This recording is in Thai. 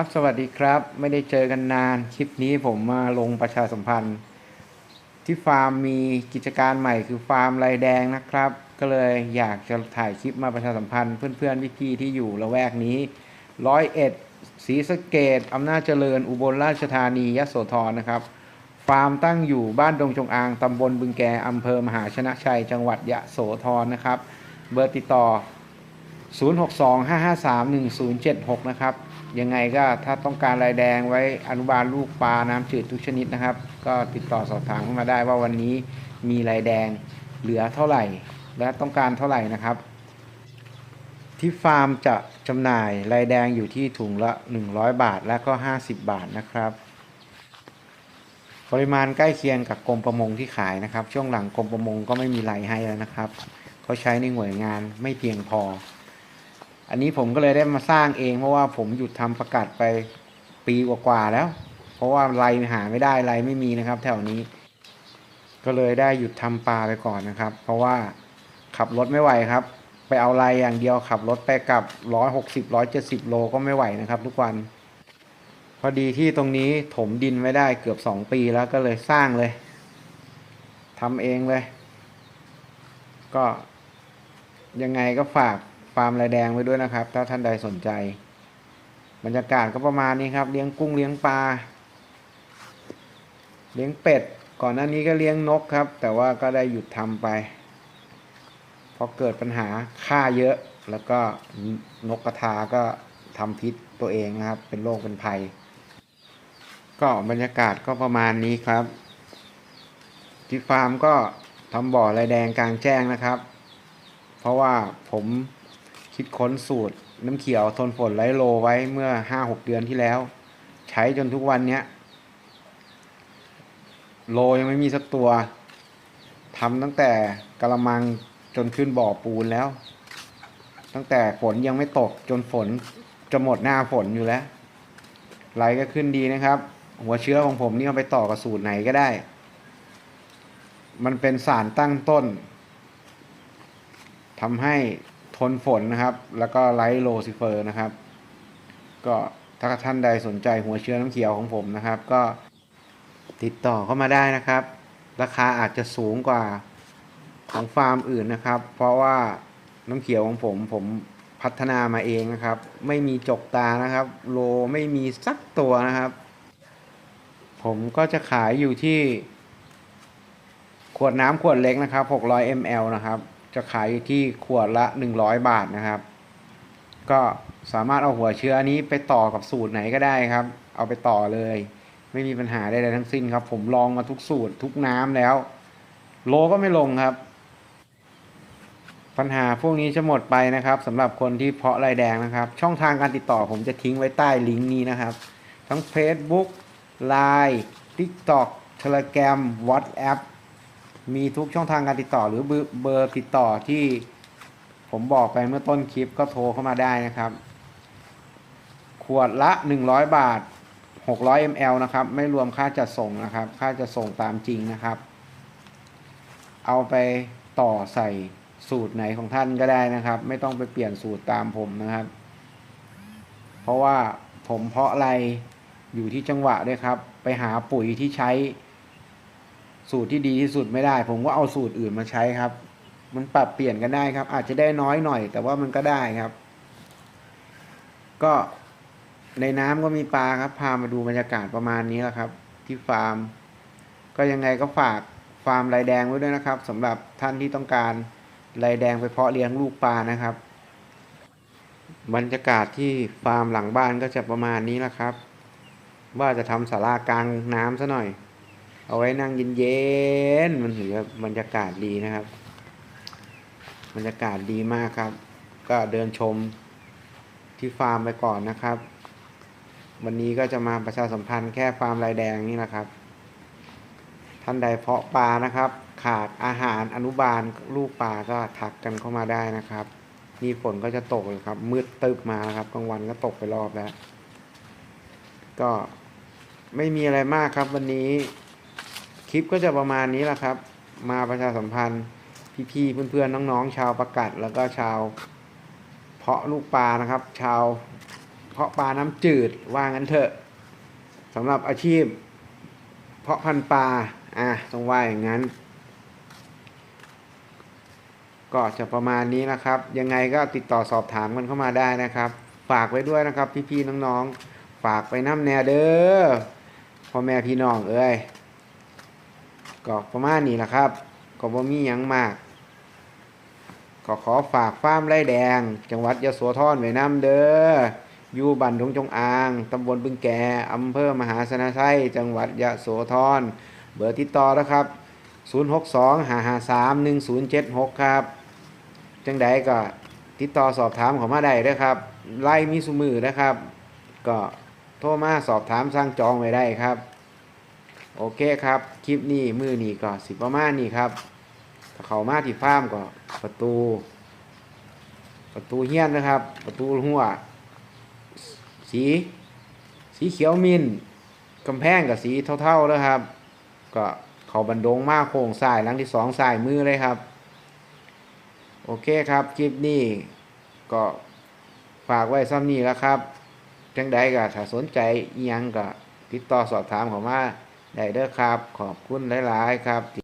ับสวัสดีครับ ไม่ได้เจอกันนาน คลิปนี้ผมมาลงประชาสัมพันธ์ ที่ฟาร์มมีกิจการใหม่คือฟาร์มลายแดงนะครับ ก็เลยอยากจะถ่ายคลิปมาประชาสัมพันธ์ เพื่อนๆพี่ๆที่อยู่ละแวกนี้ร้อยเอ็ดศรีสะเกดอำนาจเจริญ อุบลราชธานียโสธรนะครับ ฟาร์มตั้งอยู่บ้านดงจงอางตำบลบึงแกอำเภอมหาชนะชัย จังหวัดยะโสธรนะครับ เบอร์ติดต่อ 0625531076 นะครับ ยังไงก็ถ้าต้องการลายแดงไว้อนุบาลลูกปลาน้ำจืดทุกชนิดนะครับ ก็ติดต่อสอบถามเข้ามาได้ว่าวันนี้มีลายแดงเหลือเท่าไหร่ และต้องการเท่าไหร่นะครับ ที่ฟาร์มจะจำหน่ายลายแดงอยู่ที่ถุงละ 100 บาทและก็ 50 บาทนะครับปริมาณใกล้เคียงกับกรมประมงที่ขายนะครับ ช่วงหลังกรมประมงก็ไม่มีไหลให้แล้วนะครับ เขาใช้ในหน่วยงานไม่เพียงพอ อันนี้ผมก็เลยได้มาสร้างเอง เพราะว่าผมหยุดทำประกาศไปปีกว่าๆแล้ว เพราะว่าไรหาไม่ได้ไรไม่มีนะครับ แถวนี้ ก็เลยได้หยุดทำปลาไปก่อนนะครับ เพราะว่าขับรถไม่ไหวครับ ไปเอาไรอย่างเดียวขับรถไปกลับร้อยหกสิบร้อยเจ็ดสิบโลก็ไม่ไหวนะครับทุกวัน พอดีที่ตรงนี้ถมดินไม่ได้เกือบสองปีแล้วก็เลยสร้างเลยทำเองเลย ก็ยังไงก็ฝาก ฟาร์มลายแดงไว้ด้วยนะครับ ถ้าท่านใดสนใจ บรรยากาศก็ประมาณนี้ครับ เลี้ยงกุ้งเลี้ยงปลา เลี้ยงเป็ด ก่อนหน้านี้ก็เลี้ยงนกครับ แต่ว่าก็ได้หยุดทำไป เพราะเกิดปัญหาค่าเยอะ แล้วก็นกกระทาก็ทำพิษตัวเองนะครับ เป็นโรคเป็นภัย ก็บรรยากาศก็ประมาณนี้ครับ ที่ฟาร์มก็ทำบ่อลายแดงกลางแจ้งนะครับ เพราะว่าผม คิดค้นสูตร น้ำเขียวทนฝนไร้โลไว้เมื่อห้าหกเดือนที่แล้ว ใช้จนทุกวันเนี้ย โลยังไม่มีสักตัวทำตั้งแต่กระมังจนขึ้นบ่อปูนแล้ว ตั้งแต่ฝนยังไม่ตกจนฝนจะหมดหน้าฝนอยู่แล้วไหลก็ขึ้นดีนะครับ หัวเชื้อของผมนี่เอาไปต่อกับสูตรไหนก็ได้ มันเป็นสารตั้งต้นทำให้ ทนฝนนะครับ แล้วก็ไลท์โลซิเฟอร์นะครับ ก็ถ้าท่านใดสนใจหัวเชื้อน้ำเขียวของผมนะครับ ก็ติดต่อเข้ามาได้นะครับ ราคาอาจจะสูงกว่าของฟาร์มอื่นนะครับ เพราะว่าน้ำเขียวของผมผมพัฒนามาเองนะครับ ไม่มีจกตานะครับ โลไม่มีสักตัวนะครับ ผมก็จะขายอยู่ที่ ขวดน้ำขวดเล็กนะครับ 600 ml นะครับ จะขายอยู่ที่ขวดละ 100 บาทนะครับ ก็สามารถเอาหัวเชื้อนี้ไปต่อกับสูตรไหนก็ได้ครับ เอาไปต่อเลย ไม่มีปัญหาใดๆทั้งสิ้นครับ ผมลองมาทุกสูตรทุกน้ำแล้ว โลก็ไม่ลงครับ ปัญหาพวกนี้จะหมดไปนะครับสำหรับคนที่เพาะลายแดงนะครับ ช่องทางการติดต่อผมจะทิ้งไว้ใต้ลิงก์นี้นะครับ ทั้ง Facebook Line TikTok Telegram WhatsApp มีทุกช่องทางการติดต่อหรือเบอร์เบอร์ติดต่อที่ผมบอกไปเมื่อต้นคลิปก็โทรเข้ามาได้นะครับ ขวดละ 100 บาท 600 ml นะครับ ไม่รวมค่าจัดส่งนะครับ ค่าจัดส่งตามจริงนะครับ เอาไปต่อใส่สูตรไหนของท่านก็ได้นะครับ ไม่ต้องไปเปลี่ยนสูตรตามผมนะครับ เพราะว่าผมเพาะอะไรอยู่ที่จังหวะด้วยครับ ไปหาปุ๋ยที่ใช้ สูตรที่ดีที่สุดไม่ได้ ผมก็เอาสูตรอื่นมาใช้ครับ มันปรับเปลี่ยนกันได้ครับ อาจจะได้น้อยหน่อย แต่ว่ามันก็ได้ครับ ก็ในน้ำก็มีปลาครับ พามาดูบรรยากาศประมาณนี้แหละครับ ที่ฟาร์ม ก็ยังไงก็ฝากฟาร์มลายแดงไว้ด้วยนะครับสำหรับท่านที่ต้องการลายแดงไปเพาะเลี้ยงลูกปลานะครับ บรรยากาศที่ฟาร์มหลังบ้านก็จะประมาณนี้แหละครับ ว่าจะทำศาลากลางน้ำซะหน่อย เอาไว้นั่งเย็นๆมันถือว่าบรรยากาศดีนะครับ บรรยากาศดีมากครับ ก็เดินชมที่ฟาร์มไปก่อนนะครับ วันนี้ก็จะมาประชาสัมพันธ์แค่ฟาร์มลายแดงนี่นะครับ ท่านใดเพาะปลานะครับ ขาดอาหารอนุบาลลูกปลาก็ทักกันเข้ามาได้นะครับนี่ฝนก็จะตกเลยครับ มืดตึบมาครับกลางวันก็ตกไปรอบแล้ว ก็ไม่มีอะไรมากครับวันนี้ คลิปก็จะประมาณนี้แหละครับ มาประชาสัมพันธ์พี่ๆเพื่อนๆน้องๆ ชาวประกัดแล้วก็ชาว เพาะลูกปลานะครับ ชาวเพาะปลาน้ำจืดว่างั้นเถอะสำหรับอาชีพ เพาะพันธุ์ปลาอะต้องว่าอย่างนั้น ก็จะประมาณนี้นะครับ ยังไงก็ติดต่อสอบถามกันเข้ามาได้นะครับ ฝากไว้ด้วยนะครับ พี่ๆน้องๆ ฝากไปน้ำแน่เด้อพ่อแม่พี่น้องเอ้ย ก็ประมาณนี้แหละครับก็บ่มีหยังมากก็ขอฝากฟาร์มไร่แดง จังหวัดยะโสธรไว้น้ำเด้ออยู่บ้านดงจงอาง ตำบลบึงแกอำเภอมหาสนชัย จังหวัดยะโสธร เบอร์ติดต่อนะครับ 062 553 1076 ครับ จังใดก็ติดต่อสอบถามเขามาได้ด้อครับ ไล่มีสุมือนะครับ ก็โทรมาสอบถามสั่งจองไว้ได้ครับ โอเคครับ คลิปนี้มือนี้ก็สิประมาณนี้ครับถ้าเขามาที่ฟาร์มก็ประตู ประตูเฮี้ยนนะครับ ประตูหัว สี สีเขียวมินกำแพงกับสีเท่าๆแล้วครับ ก็เขาบันดงมากโค้งสายหลังที่สองสายมือเลยครับ โอเคครับ คลิปนี้ก็ฝากไว้ซ้ำนี้แล้วครับจังใดก็ถ้าสนใจยังก็ติดต่อสอบถามเขามา ได้เด้อครับ ขอบคุณหลาย ๆ ครับ